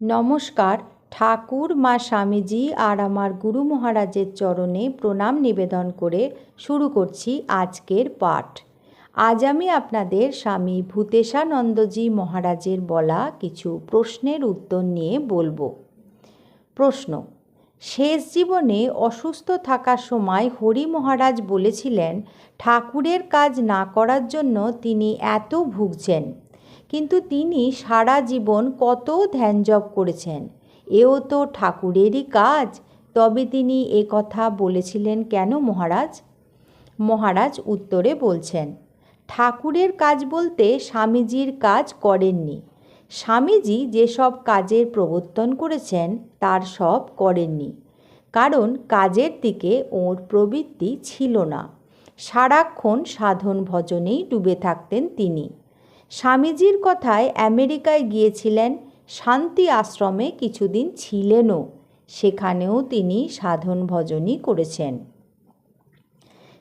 নমস্কার, ঠাকুর, মা স্বামীজি আর আমার গুরু মহারাজের চরণে প্রণাম নিবেদন করে শুরু করছি আজকের পাঠ। আজ আমি আপনাদের স্বামী ভূতেশানন্দজি মহারাজের বলা কিছু প্রশ্নের উত্তর নিয়ে বলব। প্রশ্ন, শেষ জীবনে অসুস্থ থাকার সময় হরি মহারাজ বলেছিলেন, ঠাকুরের কাজ না করার জন্য তিনি এত ভুগছেন। কিন্তু তিনি সারা জীবন কত ধ্যান জপ করেছেন? এও তো ঠাকুরেরই কাজ। তবে তিনি এ কথা বলেছিলেন কেন মহারাজ? মহারাজ উত্তরে বলছেন, ঠাকুরের কাজ বলতে স্বামীজির কাজ করেননি। স্বামীজি যেসব কাজের প্রবর্তন করেছেন, তার সব করেননি। কারণ কাজের দিকে ওর প্রবৃত্তি ছিল না। সারাক্ষণ সাধন ভজনেই ডুবে থাকতেন তিনি। স্বামীজির কথায় আমেরিকায় গিয়েছিলেন, শান্তি আশ্রমে কিছুদিন ছিলেনও। সেখানেও তিনি সাধন ভজনই করেছেন।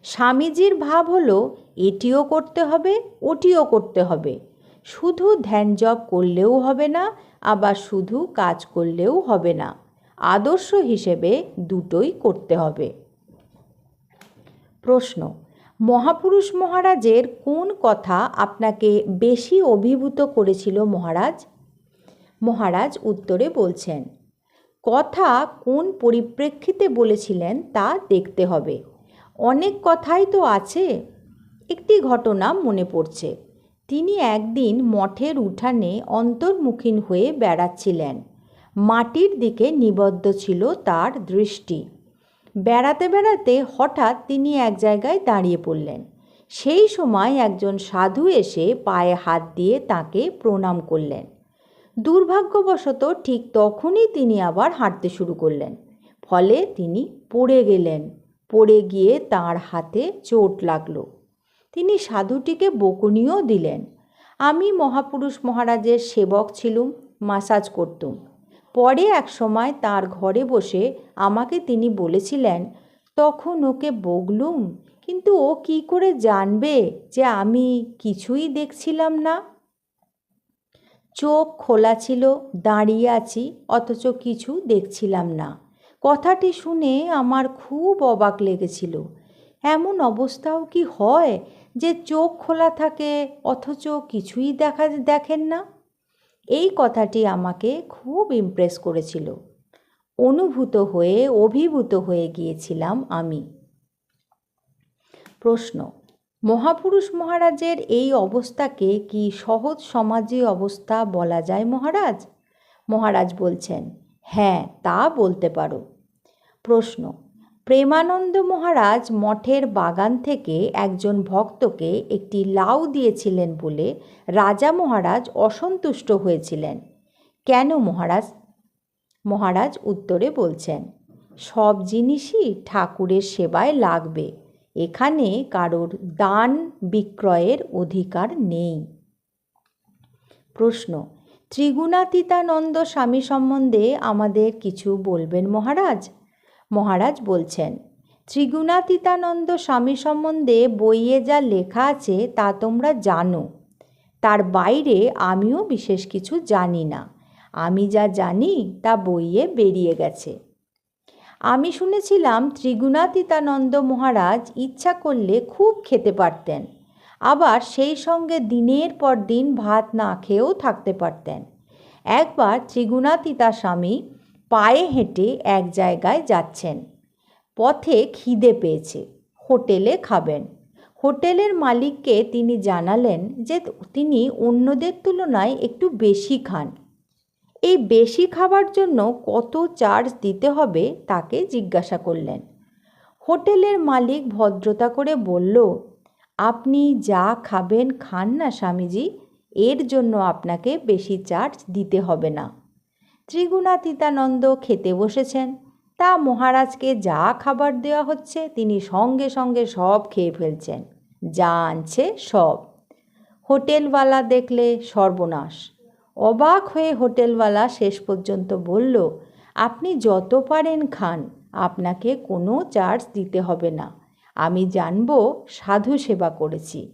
স্বামীজির ভাব হলো, এটিও করতে হবে, ওটিও করতে হবে। শুধু ধ্যান জপ করলেও হবে না, আবার শুধু কাজ করলেও হবে না। আদর্শ হিসেবে দুটোই করতে হবে। প্রশ্ন মহাপুরুষ মহারাজের কোন কথা আপনাকে বেশি অভিভূত করেছিল মহারাজ? মহারাজ উত্তরে বলছেন, কথা কোন পরিপ্রেক্ষিতে বলেছিলেন তা দেখতে হবে। অনেক কথাই তো আছে। একটি ঘটনা মনে পড়ছে। তিনি একদিন মঠের উঠানে অন্তর্মুখীন হয়ে বেড়াচ্ছিলেন। মাটির দিকে নিবদ্ধ ছিল তার দৃষ্টি। বেড়াতে বেড়াতে হঠাৎ তিনি এক জায়গায় দাঁড়িয়ে পড়লেন। সেই সময় একজন সাধু এসে পায়ে হাত দিয়ে তাকে প্রণাম করলেন। দুর্ভাগ্যবশত ঠিক তখনই তিনি আবার হাঁটতে শুরু করলেন। ফলে তিনি পড়ে গেলেন। পড়ে গিয়ে তার হাতে চোট লাগল। তিনি সাধুটিকে বকুনিও দিলেন। আমি মহাপুরুষ মহারাজের সেবক ছিলুম, মাসাজ করতুম। পরে এক সময় তার ঘরে বসে আমাকে তিনি বলেছিলেন, তখন ওকে বগলুম, কিন্তু ও কি করে জানবে যে আমি কিছুই দেখছিলাম না? চোখ খোলা ছিল, দাঁড়িয়ে আছি, অথচ কিছু দেখছিলাম না। কথাটি শুনে আমার খুব অবাক লেগেছিল। এমন অবস্থাও কি হয় যে চোখ খোলা থাকে, অথচ কিছুই দেখা, দেখেন না? এই কথাটি আমাকে খুব ইমপ্রেস করেছিল। অনুভূত হয়ে, অভিভূত হয়ে গিয়েছিলাম আমি। প্রশ্ন, মহাপুরুষ মহারাজের এই অবস্থাকে কি সহজ সমাজী অবস্থা বলা যায় মহারাজ? মহারাজ বলছেন হ্যাঁ তা বলতে পারো। প্রশ্ন প্রেমানন্দ মহারাজ মঠের বাগান থেকে একজন ভক্তকে একটি লাউ দিয়েছিলেন বলে রাজা মহারাজ অসন্তুষ্ট হয়েছিলেন। কেন মহারাজ? মহারাজ উত্তরে বলছেন, সব জিনিসই ঠাকুরের সেবায় লাগবে, এখানে কারোর দান বিক্রয়ের অধিকার নেই। প্রশ্ন, ত্রিগুণাতীতানন্দ স্বামী সম্বন্ধে আমাদের কিছু বলবেন মহারাজ? মহারাজ বলছেন, ত্রিগুণাতীতানন্দ স্বামী সম্বন্ধে বইয়ে যা লেখা আছে তা তোমরা জানো। তার বাইরে আমিও বিশেষ কিছু জানি না। আমি যা জানি তা বইয়ে বেরিয়ে গেছে। আমি শুনেছিলাম ত্রিগুণাতীতানন্দ মহারাজ ইচ্ছা করলে খুব খেতে পারতেন। আবার সেই সঙ্গে দিনের পর দিন ভাত না খেয়েও থাকতে পারতেন। একবার ত্রিগুণাতীতা স্বামী পায়ে হেঁটে এক জায়গায় যাচ্ছেন। পথে খিদে পেয়েছে। হোটেলে খাবেন। হোটেলের মালিককে তিনি জানালেন যে তিনি অন্যদের তুলনায় একটু বেশি খান। এই বেশি খাবার জন্য কত চার্জ দিতে হবে তাকে জিজ্ঞাসা করলেন। হোটেলের মালিক ভদ্রতা করে বলল, আপনি যা খাবেন খান না স্বামীজি, এর জন্য আপনাকে বেশি চার্জ দিতে হবে না। ত্রিগুণাতীতানন্দ খেতে বসেছেন। তা মহারাজকে যা খাবার দেওয়া হচ্ছে তিনি সঙ্গে সঙ্গে সব খেয়ে ফেলছেন। যা আনছে সব। হোটেলওয়ালা দেখলে সর্বনাশ। অবাক হয়ে হোটেলওয়ালা শেষ পর্যন্ত বলল, আপনি যত পারেন খান, আপনাকে কোনো চার্জ দিতে হবে না। আমি জানব সাধু সেবা করেছি।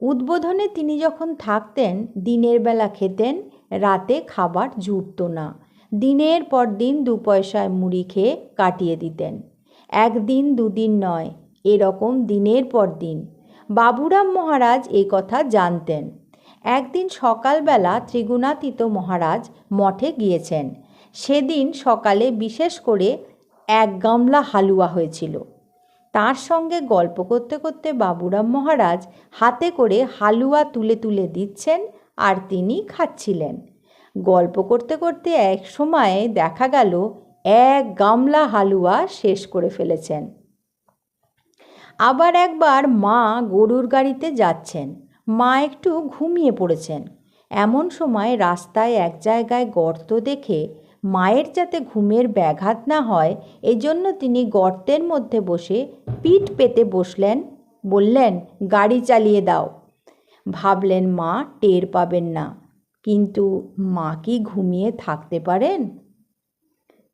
উদ্বোধনে তিনি যখন থাকতেন, দিনের বেলা খেতেন রাতে খাবার জুটত না। দিনের পর দিন দু পয়সায় মুড়ি খেয়ে কাটিয়ে দিতেন। একদিন দুদিন নয়, এরকম দিনের পর দিন। বাবুরাম মহারাজ এই কথা জানতেন। একদিন সকালবেলা ত্রিগুণাতীত মহারাজ মঠে গিয়েছেন। সেদিন সকালে বিশেষ করে এক গামলা হালুয়া হয়েছিল। তার সঙ্গে গল্প করতে করতে বাবুরাম মহারাজ হাতে করে হালুয়া তুলে তুলে দিচ্ছেন আর তিনি খাচ্ছিলেন। গল্প করতে করতে এক সময়ে দেখা গেল, এক গামলা হালুয়া শেষ করে ফেলেছেন। আবার একবার মা গরুর গাড়িতে যাচ্ছেন। মা একটু ঘুমিয়ে পড়েছেন। এমন সময় রাস্তায় এক জায়গায় গর্ত দেখে মায়ের যাতে ঘুমের ব্যাঘাত না হয়, এজন্য তিনি গর্তের মধ্যে বসে পিঠ পেতে বসলেন, বললেন, গাড়ি চালিয়ে দাও। ভাবলেন, মা, টের পাবেন না। কিন্তু মা কি ঘুমিয়ে থাকতে পারেন?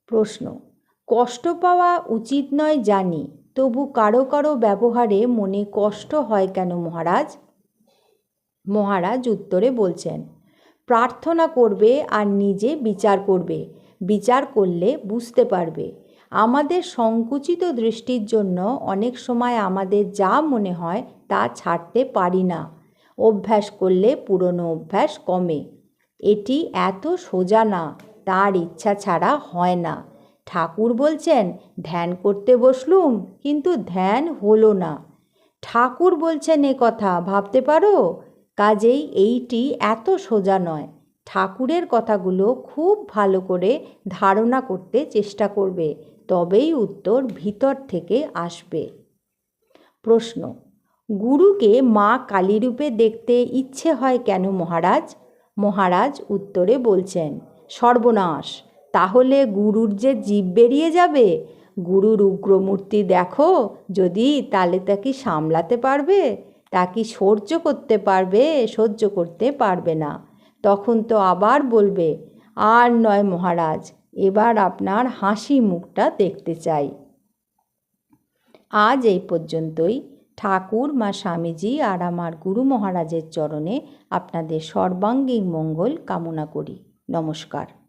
প্রশ্ন, কষ্ট পাওয়া উচিত নয় জানি, তবু কারও কারও ব্যবহারে মনে কষ্ট হয় কেন, মহারাজ? মহারাজ উত্তরে বলছেন, প্রার্থনা করবে আর নিজে বিচার করবে। বিচার করলে বুঝতে পারবে। আমাদের সংকুচিত দৃষ্টির জন্য অনেক সময় আমাদের যা মনে হয় তা ছাড়তে পারি না। অভ্যাস করলে পুরনো অভ্যাস কমে। এটি এত সোজা না, তার ইচ্ছা ছাড়া হয় না। ঠাকুর বলছেন, ধ্যান করতে বসলুম, কিন্তু ধ্যান হলো না। ঠাকুর বলছেন এ কথা, ভাবতে পারো? কাজেই এইটি এত সোজা নয়। ঠাকুরের কথাগুলো খুব ভালো করে ধারণা করতে চেষ্টা করবে, তবেই উত্তর ভিতর থেকে আসবে। প্রশ্ন গুরুকে মা কালীরূপে দেখতে ইচ্ছে হয় কেন মহারাজ? মহারাজ উত্তরে বলছেন, সর্বনাশ, তাহলে গুরুর যে জীব বেরিয়ে যাবে? গুরুর উগ্রমূর্তি দেখো, যদি তাহলে তা কি সামলাতে পারবে তা কি সহ্য করতে পারবে, সহ্য করতে পারবে না। তখন তো আবার বলবে, আর নয় মহারাজ, এবার আপনার হাসি মুখটা দেখতে চাই। আজ এই পর্যন্তই। ঠাকুর মা স্বামীজি আর আমার গুরু মহারাজের চরণে আপনাদের সর্বাঙ্গীন মঙ্গল কামনা করি। নমস্কার।